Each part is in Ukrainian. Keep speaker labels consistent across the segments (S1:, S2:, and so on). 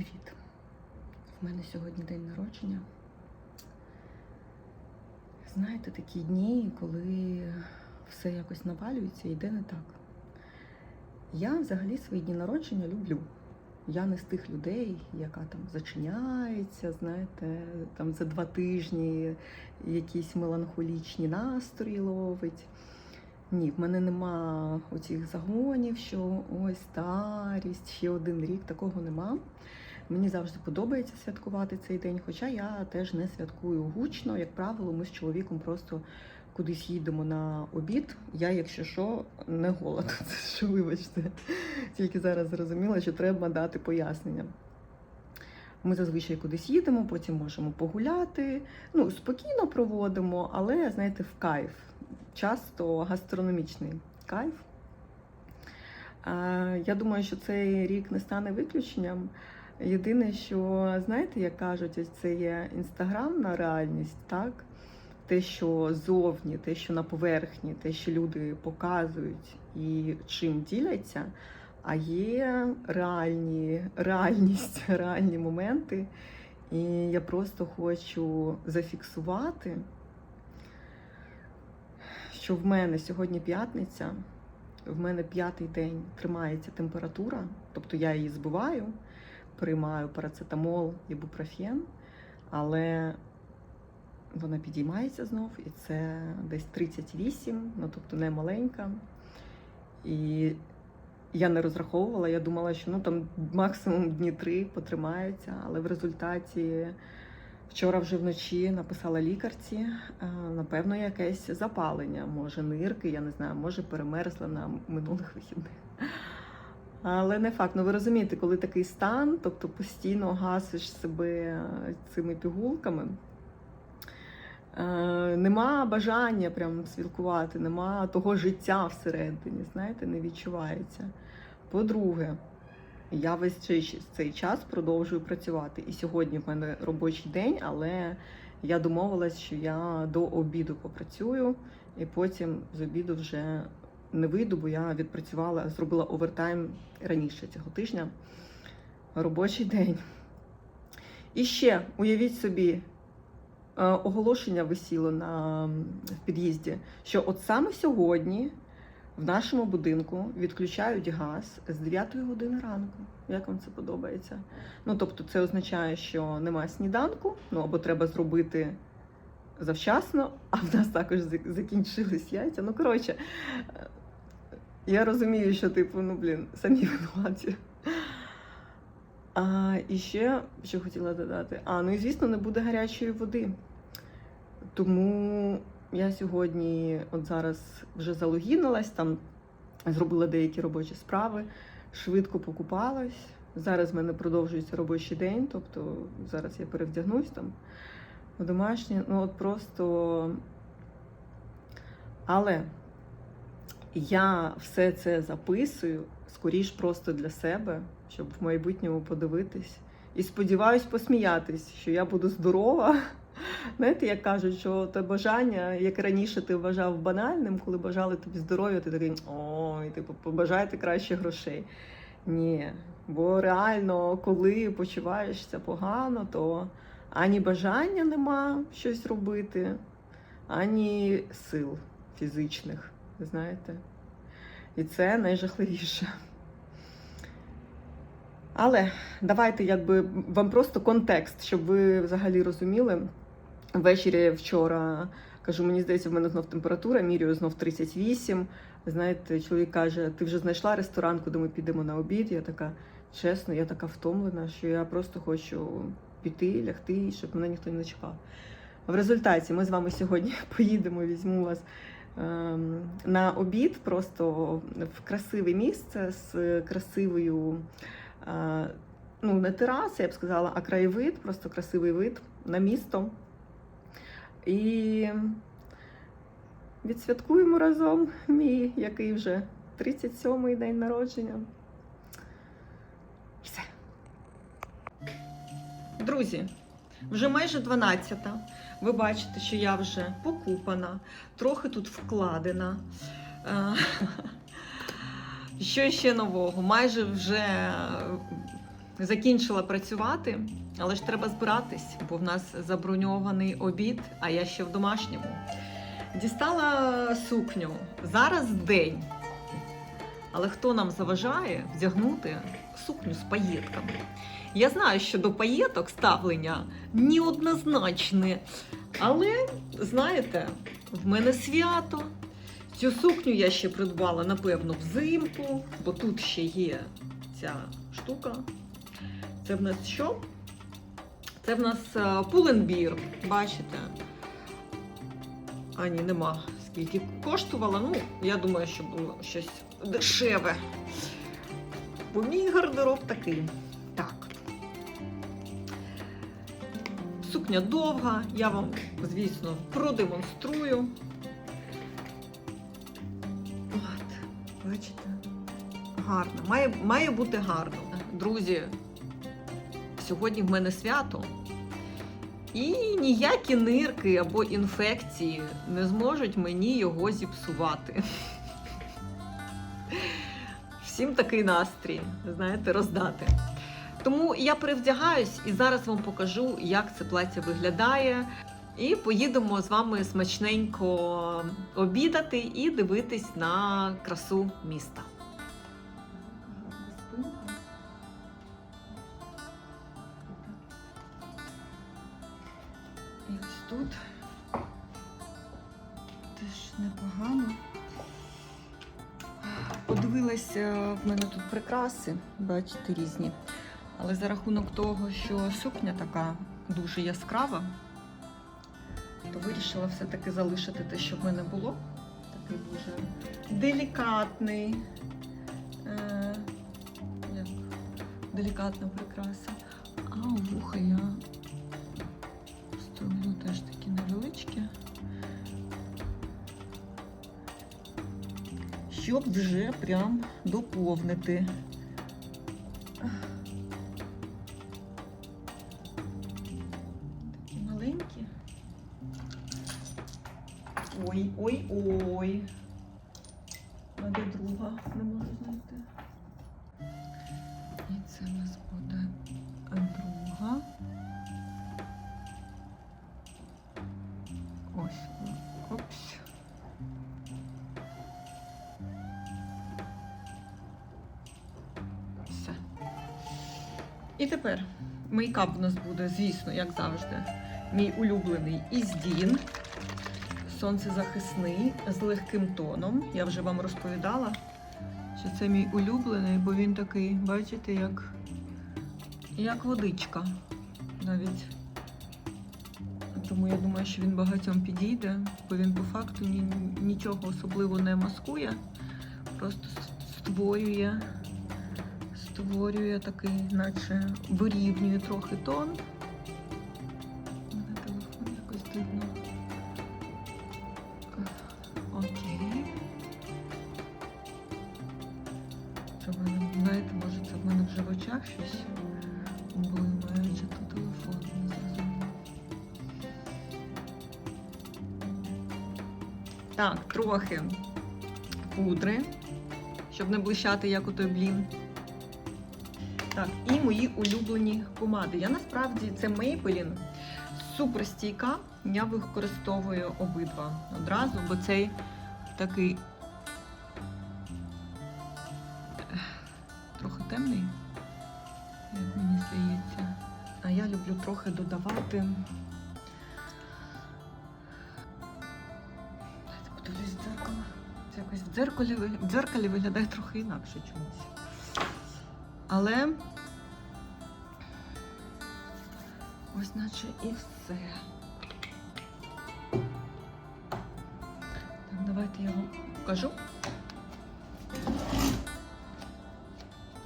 S1: Привіт! В мене сьогодні день народження. Знаєте, такі дні, коли все якось навалюється і йде не так. Я взагалі свої дні народження люблю. Я не з тих людей, яка там зачиняється, знаєте, там за два тижні якісь меланхолічні настрої ловить. Ні, в мене нема оцих загонів, що ось старість, ще один рік, такого нема. Мені завжди подобається святкувати цей день, хоча я теж не святкую гучно. Як правило, ми з чоловіком просто кудись їдемо на обід. Я, якщо що, не голодна. Це що вибачте. Тільки зараз зрозуміла, що треба дати пояснення. Ми зазвичай кудись їдемо, потім можемо погуляти. Ну, спокійно проводимо, але знаєте, в кайф. Часто гастрономічний кайф. Я думаю, що цей рік не стане виключенням. Єдине, що, знаєте, як кажуть, ось це є інстаграмна реальність, так? Те, що зовні, те, що на поверхні, те, що люди показують і чим діляться, а є реальні, реальність, реальні моменти. І я просто хочу зафіксувати, що в мене сьогодні п'ятниця, в мене п'ятий день тримається температура, тобто я її збиваю, приймаю парацетамол і бупрофен, але вона підіймається знов, і це десь 38, ну тобто не маленька. І я не розраховувала, я думала, що ну там максимум дні три потримається, але в результаті вчора вже вночі написала лікарці, е, напевно, якесь запалення, може нирки, я не знаю, може перемерзла на минулих вихідних. Але не факт. Ну ви розумієте, коли такий стан, тобто постійно гасиш себе цими пігулками. Е, Нема бажання прям спілкувати, нема того життя всередині, знаєте, не відчувається. По-друге, я весь цей, цей час продовжую працювати. І сьогодні в мене робочий день, але я домовилась, що я до обіду попрацюю, і потім з обіду вже не вийду, бо я відпрацювала, зробила овертайм раніше цього тижня. Робочий день. І ще уявіть собі, е, оголошення висіло на в під'їзді, що от саме сьогодні в нашому будинку відключають газ з 9 години ранку. Як вам це подобається? Ну тобто, це означає, що немає сніданку, ну або треба зробити завчасно, а в нас також зак- закінчились яйця. Ну коротше, е, я розумію, що типу, ну блін, самі винуваті. А, і ще, що хотіла додати, а ну і звісно, не буде гарячої води. Тому я сьогодні, от зараз вже залогінилась, там зробила деякі робочі справи, швидко покупалась. Зараз в мене продовжується робочий день, тобто зараз я перевдягнусь там в домашнє. Ну от просто. Але я все це записую скоріш просто для себе, щоб в майбутньому подивитись. І сподіваюсь посміятись, що я буду здорова. Знаєте, як кажуть, що те бажання, як раніше ти вважав банальним, коли бажали тобі здоров'я, ти такий ой, типу, побажайте краще грошей. Ні, бо реально, коли почуваєшся погано, то ані бажання нема щось робити, ані сил фізичних, знаєте. І це найжахливіше. Але давайте якби вам просто контекст, щоб ви взагалі розуміли. Ввечері вчора кажу, мені здається, в мене знов температура, міряю знов 38. Знаєте, чоловік каже: ти вже знайшла ресторан, куди ми підемо на обід. Я така, чесно, я така втомлена, що я просто хочу піти, лягти, щоб мене ніхто не чекав. В результаті ми з вами сьогодні поїдемо, візьму вас на обід, просто в красиве місце з красивою. е, Ну, не тераса, я б сказала, а краєвид, просто красивий вид на місто. І відсвяткуємо разом мій, який вже 37-й день народження. Все. Друзі, вже майже 12-та. Ви бачите, що я вже покупана, трохи тут вкладена. Е, Що ще нового? Майже вже закінчила працювати, але ж треба збиратись, бо в нас заброньований обід, а я ще в домашньому. Дістала сукню. Зараз день. Але хто нам заважає вдягнути сукню з паєтками? Я знаю, що до паєток ставлення неоднозначне. Але, знаєте, в мене свято. Цю сукню я ще придбала, напевно, взимку, бо тут ще є ця штука. Це в нас що? Це в нас е, пуленбір, бачите? А, ні, нема. Скільки коштувала. Ну, я думаю, що було щось дешеве. Бо мій гардероб такий. Так. Сукня довга, я вам, звісно, продемонструю. От, бачите? Гарно. Має, має бути гарно. Друзі, сьогодні в мене свято. І ніякі нирки або інфекції не зможуть мені його зіпсувати. Всім такий настрій, знаєте, роздати. Тому я перевдягаюсь і зараз вам покажу, як це плаття виглядає. І поїдемо з вами смачненько обідати і дивитись на красу міста. Подивилася, в мене тут прикраси, бачите, різні. Але за рахунок того, що сукня така дуже яскрава, то вирішила все-таки залишити те, що в мене було. Такий дуже делікатний. Е, делікатна прикраса. А у вуха я Ставлю теж такі невеличкі. Щоб вже прям доповнити. Такі маленькі. Ой, ой, ой. І тепер мейкап у нас буде, звісно, як завжди, мій улюблений Іздін. Сонцезахисний з легким тоном. Я вже вам розповідала, що це мій улюблений, бо він такий, бачите, як, як водичка. Навіть тому я думаю, що він багатьом підійде, бо він по факту нічого особливо не маскує, просто створює, створює такий, наче вирівнює трохи тон. Мене телефон якось дивно. Окей. Знаєте, може це в мене вже в очах щось блимає, чи телефон, не зрозуміло. Так, трохи пудри, щоб не блищати, як у той блін. Так, і мої улюблені помади. Я насправді це Maybelline супер стійка. Я використовую обидва одразу, бо цей такий трохи темний, як мені здається. А я люблю трохи додавати. Подивлюсь в дзеркало. Це якось в дзеркалі, в дзеркалі виглядає трохи інакше чомусь. Але ось наче і все. Так, давайте я вам покажу.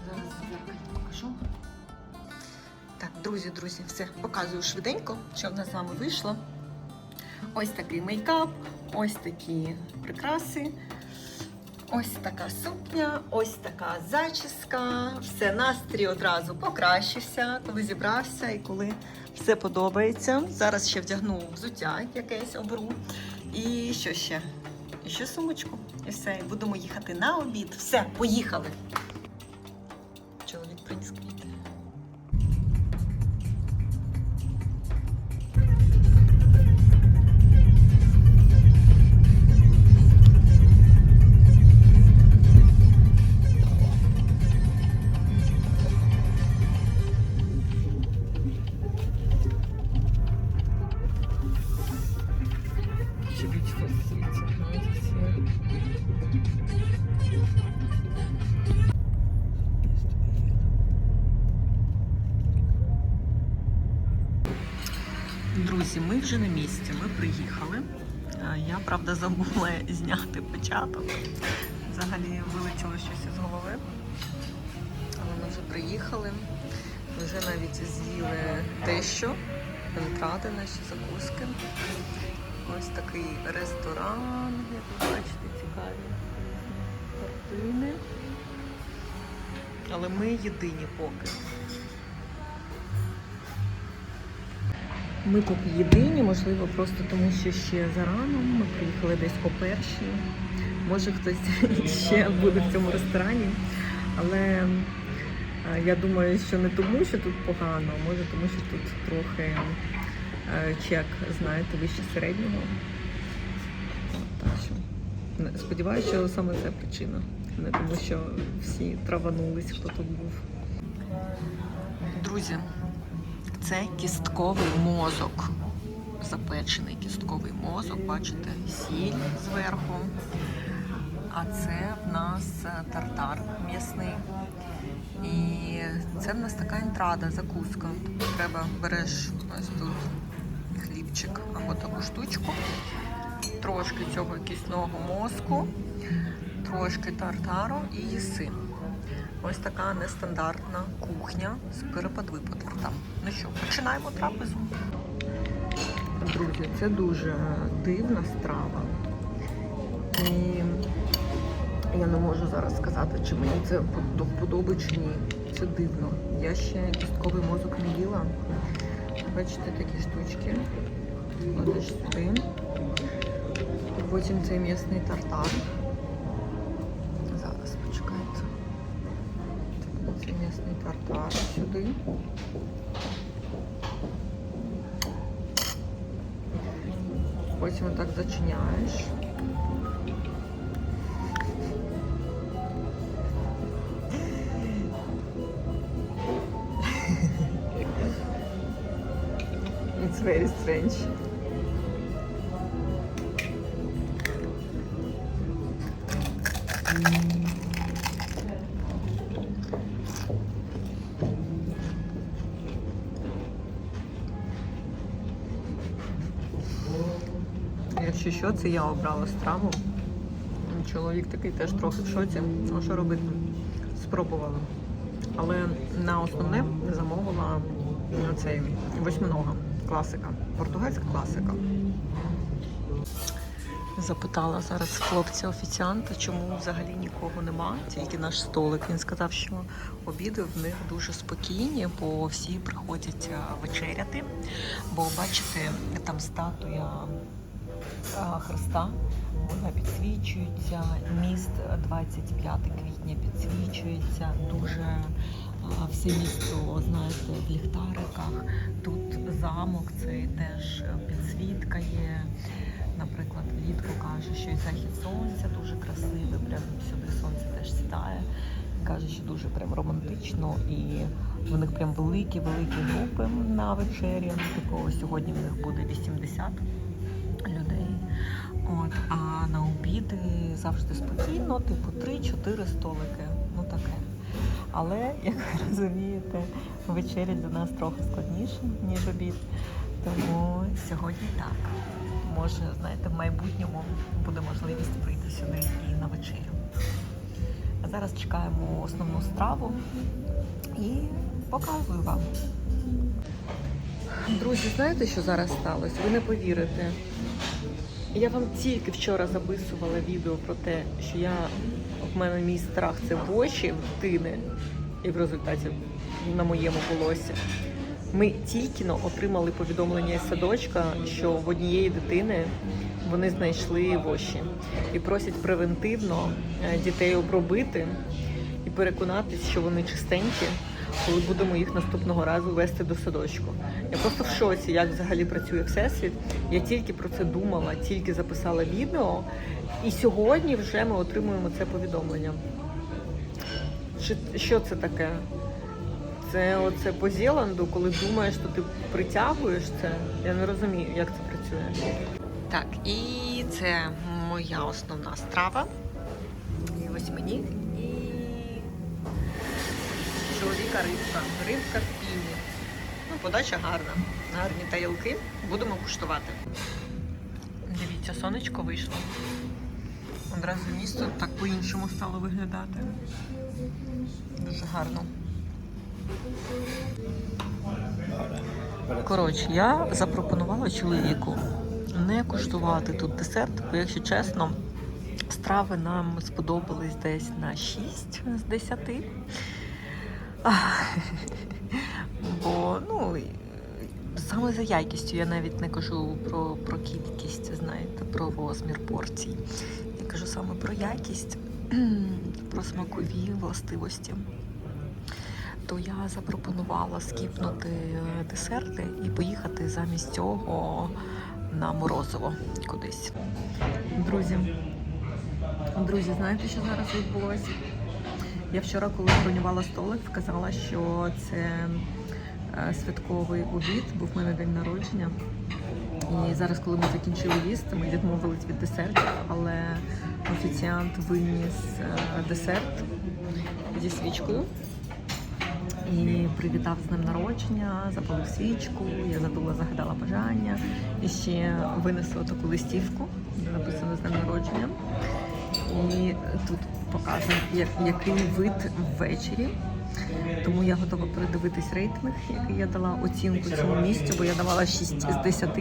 S1: Зараз в покажу. Так, друзі, друзі, все, показую швиденько, що в нас з вами вийшло. Ось такий мейкап, ось такі прикраси. Ось така сукня, ось така зачіска. Все, настрій одразу покращився, коли зібрався і коли все подобається. Зараз ще вдягну взуття якесь оберу. І що ще? І ще сумочку. І все. І будемо їхати на обід. Все, поїхали. Друзі, ми вже на місці, ми приїхали. Я, правда, забула зняти початок. Взагалі вилетіло щось із голови. Але ми вже приїхали. Ми вже навіть з'їли те, що ентради, наші закуски. Ось такий ресторан, як ви бачите, цікаві картини. Але ми єдині поки. Ми поки єдині, можливо, просто тому що ще зарано. Ми приїхали десь о першій. Може хтось ще буде в цьому ресторані. Але е, я думаю, що не тому, що тут погано, а може тому, що тут трохи е, чек, знаєте, вище середнього. Сподіваюся, що саме це причина. Не тому, що всі траванулись, хто тут був. Друзі, це кістковий мозок. Запечений кістковий мозок, бачите, сіль зверху. А це в нас е, тартар м'ясний. І це в нас така інтрада, закуска. Треба береш ось тут хлібчик або таку штучку, трошки цього кісного мозку, трошки тартару і їси. Ось така нестандартна кухня з перепад-випад там. Ну що, починаємо трапезу. Друзі, це дуже дивна страва. І я не можу зараз сказати, чи мені це до чи ні. Це дивно. Я ще кістковий мозок не їла. Бачите, такі штучки. Кладеш сюди. Потім цей м'ясний тартар. It's very strange. Що, це я обрала страву. Чоловік такий теж трохи в шоці. Ну що робити? Спробувала. Але на основне замовила цей восьминога. Класика. Португальська класика. Запитала зараз хлопця офіціанта, чому взагалі нікого нема, тільки наш столик. Він сказав, що обіди в них дуже спокійні, бо всі приходять вечеряти. Бо бачите, там статуя Христа. Вона підсвічується. Міст 25 квітня підсвічується. Дуже все місто, знаєте, в ліхтариках. Тут замок, цей теж підсвітка є. Наприклад, влітку каже, що і захід сонця дуже красивий, прям сюди сонце теж сідає. Каже, що дуже прям романтично і в них прям великі-великі групи на вечері. Типу сьогодні в них буде 80 людей. От, а на обіди завжди спокійно, типу 3-4 столики. Ну таке. Але, як ви розумієте, вечеря для нас трохи складніша, ніж обід. Тому сьогодні так. Може, знаєте, в майбутньому буде можливість прийти сюди і на вечерю. А зараз чекаємо основну страву і показую вам. Друзі, знаєте, що зараз сталося? Ви не повірите. Я вам тільки вчора записувала відео про те, що я в мене мій страх це в очі в дитини, і в результаті на моєму волосі. Ми тільки отримали повідомлення із садочка, що в однієї дитини вони знайшли воші і просять превентивно е, дітей обробити і переконатись, що вони чистенькі, коли будемо їх наступного разу вести до садочку. Я просто в шоці, як взагалі працює всесвіт. Я тільки про це думала, тільки записала відео, і сьогодні вже ми отримуємо це повідомлення. Що це таке? Це оце по Зеланду, коли думаєш, що ти притягуєш це. Я не розумію, як це працює. Так, і це моя основна страва. І ось мені. Чоловіка рибка. Рибка в піні. Ну, подача гарна. Гарні тарілки. Будемо куштувати. Дивіться, сонечко вийшло. Одразу місто так по-іншому стало виглядати. Дуже гарно. Коротше, я запропонувала чоловіку не куштувати тут десерт, бо, якщо чесно, страви нам сподобались десь на 6 з 10. Бо, ну, саме за якістю я навіть не кажу про, про кількість, знаєте, про розмір порцій. Я кажу саме про якість, про смакові властивості. То я запропонувала скіпнути е, десерти і поїхати замість цього на морозиво кудись. Друзі, друзі, знаєте, що зараз відбулося? Я вчора, коли бронювала столик, вказала, що це е, святковий обід, був в мене день народження. І зараз, коли ми закінчили їсти, ми відмовились від десертів, але офіціант виніс е, десерт зі свічкою і привітав з ним народження, запалив свічку, я забула, загадала бажання і ще винесла таку листівку, де написано з днем народження. І тут показано, як, який вид ввечері. Тому я готова передивитись рейтинг, який я дала оцінку цьому місцю, бо я давала 6 з 10.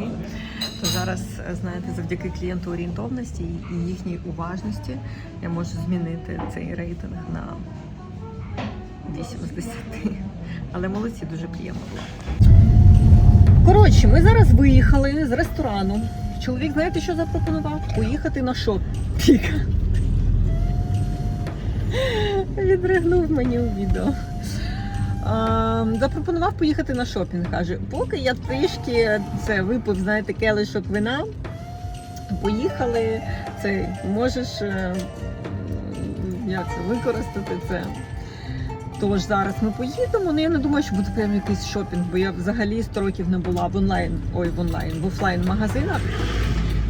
S1: То зараз, знаєте, завдяки клієнту орієнтовності і їхній уважності я можу змінити цей рейтинг на 8 з 10. Але молодці дуже приємно було. Коротше, ми зараз виїхали з ресторану. Чоловік, знаєте, що запропонував? Поїхати на шопінг. Відригнув мені у відео. А, запропонував поїхати на шопінг. Каже, поки я трішки це випив, знаєте, келишок вина. Поїхали, це можеш е, як використати це. Тож зараз ми поїдемо. Ну я не думаю, що буде прям якийсь шопінг, бо я взагалі 100 років не була в онлайн, ой, в онлайн, в офлайн магазинах.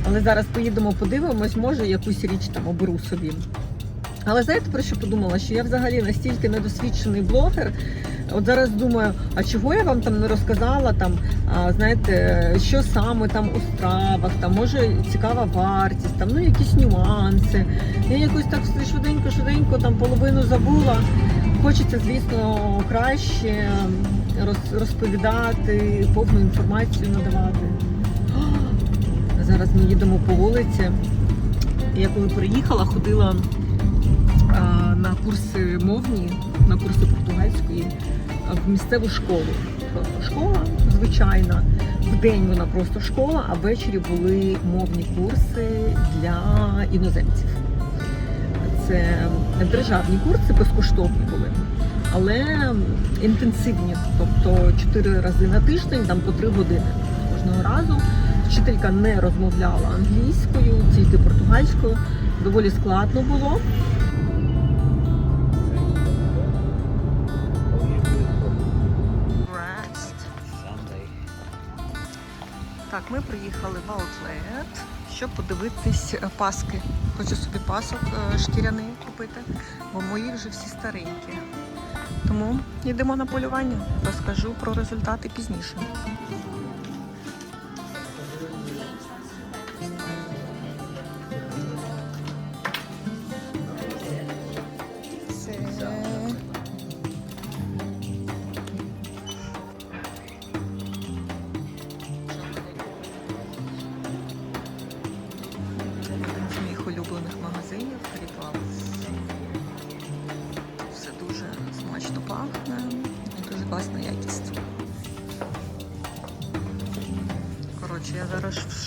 S1: Але зараз поїдемо, подивимось, може якусь річ там оберу собі. Але знаєте про що подумала? Що я взагалі настільки недосвідчений блогер. От зараз думаю, а чого я вам там не розказала, там, а, знаєте, що саме там у стравах, там може цікава вартість, там ну якісь нюанси. Я якось так все швиденько, швиденько там половину забула. Хочеться, звісно, краще роз- розповідати, повну інформацію надавати. Зараз ми їдемо по вулиці. Я коли приїхала, ходила на курси мовні, на курси португальської в місцеву школу. Просто школа звичайна. В день вона просто школа, а ввечері були мовні курси для іноземців. Це державні курси безкоштовні були, але інтенсивні, тобто 4 рази на тиждень, там по 3 години кожного разу. Вчителька не розмовляла англійською, тільки португальською. Доволі складно було. Так, ми приїхали в аутлет, щоб подивитись е, паски. Хочу собі пасок е, шкіряний купити, бо мої вже всі старенькі. Тому йдемо на полювання. Розкажу про результати пізніше.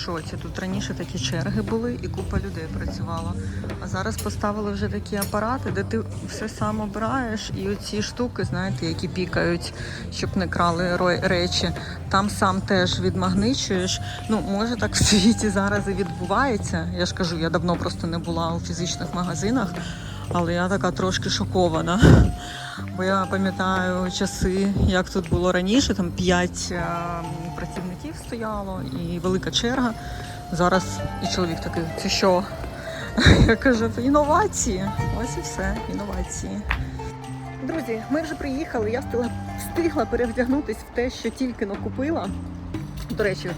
S1: Шоці. Тут раніше такі черги були і купа людей працювала. А зараз поставили вже такі апарати, де ти все сам обираєш, і оці штуки, знаєте, які пікають, щоб не крали речі. Там сам теж відмагничуєш. Ну, може так в світі зараз і відбувається. Я ж кажу, я давно просто не була у фізичних магазинах, але я така трошки шокована. Бо я пам'ятаю часи, як тут було раніше, там 5 працівників стояло і велика черга. Зараз і чоловік такий, це що? Я кажу, це інновації. Ось і все, інновації. Друзі, ми вже приїхали, я встигла встигла перевдягнутись в те, що тільки купила. До речі,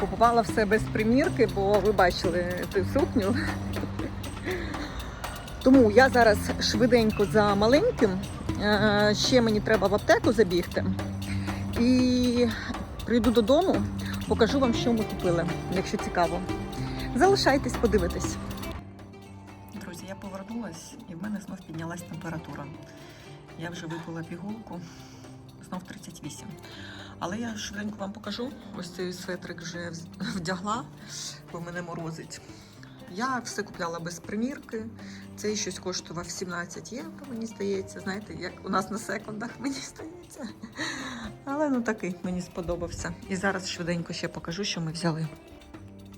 S1: купувала все без примірки, бо ви бачили ту сукню. Тому я зараз швиденько за маленьким. Е, Ще мені треба в аптеку забігти. І прийду додому, покажу вам, що ми купили, якщо цікаво. Залишайтесь, подивитесь. Друзі, я повернулась і в мене знов піднялась температура. Я вже випила пігулку, знов 38. Але я швиденько вам покажу. Ось цей светрик вже вдягла, бо мене морозить. Я все купляла без примірки. Цей щось коштував 17 євро, мені здається. Знаєте, як у нас на секундах, мені здається. Але ну такий мені сподобався. І зараз швиденько ще покажу, що ми взяли.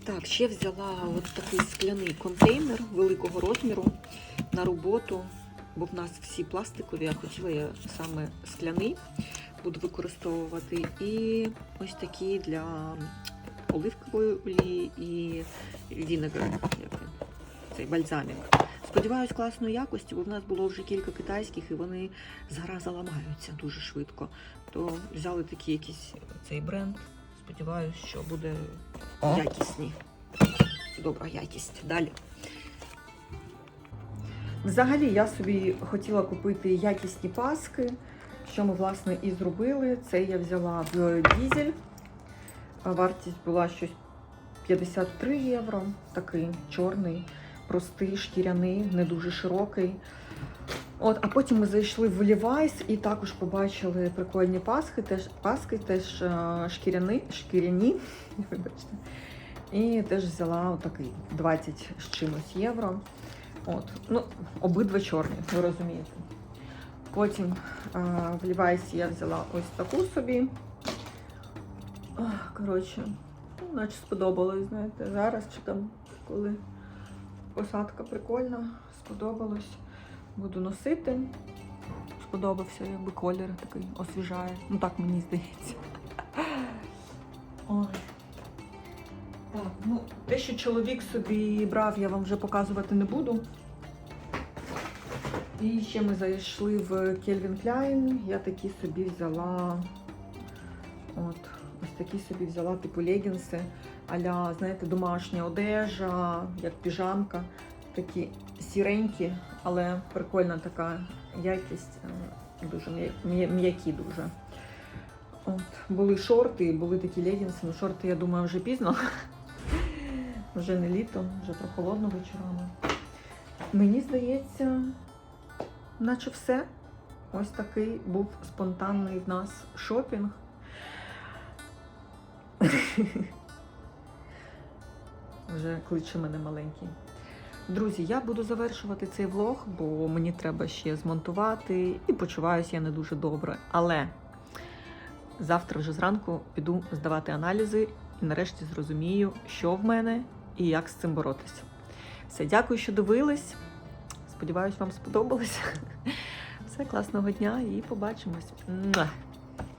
S1: Так, ще взяла от такий скляний контейнер великого розміру на роботу, бо в нас всі пластикові, а хотіла я саме скляний буду використовувати. І ось такі для оливкової олії і вінегар, цей бальзамік. Сподіваюсь, класної якості, бо в нас було вже кілька китайських і вони згараза ламаються дуже швидко. То взяли такий якийсь цей бренд. Сподіваюсь, що буде якісні. Добра якість. Далі. Взагалі, я собі хотіла купити якісні паски, що ми, власне, і зробили. Це я взяла в дізель. Вартість була щось 53 євро. Такий чорний, простий, шкіряний, не дуже широкий. От, а потім ми зайшли в Levi's і також побачили прикольні паски, теж паски, теж е, шкіряні, шкіряні, вибачте. І теж взяла отакий 20 з чимось євро. От, ну, обидва чорні, ви розумієте. Потім а, в Levi's я взяла ось таку собі. Коротше, наче сподобалось, знаєте, зараз чи там, коли посадка прикольна, сподобалось. Буду носити. Сподобався, якби колір такий освіжає. Ну так мені здається. Ой. Так, ну, те, що чоловік собі брав, я вам вже показувати не буду. І ще ми зайшли в Calvin Klein. Я такі собі взяла. От, ось такі собі взяла, типу легінси, аля, знаєте, домашня одежа, як піжамка. Такі сіренькі, але прикольна така якість. е, Дуже м'я- м'я- м'які дуже. От, були шорти, були такі легінси. Ну, шорти, я думаю, вже пізно. Вже не літо, вже прохолодно вечорами. Мені здається, наче все. Ось такий був спонтанний в нас шопінг. Вже кличе мене маленький. Друзі, я буду завершувати цей влог, бо мені треба ще змонтувати і почуваюся я не дуже добре. Але завтра вже зранку піду здавати аналізи і нарешті зрозумію, що в мене і як з цим боротися. Все, дякую, що дивились. Сподіваюсь, вам сподобалось. Все, класного дня і побачимось.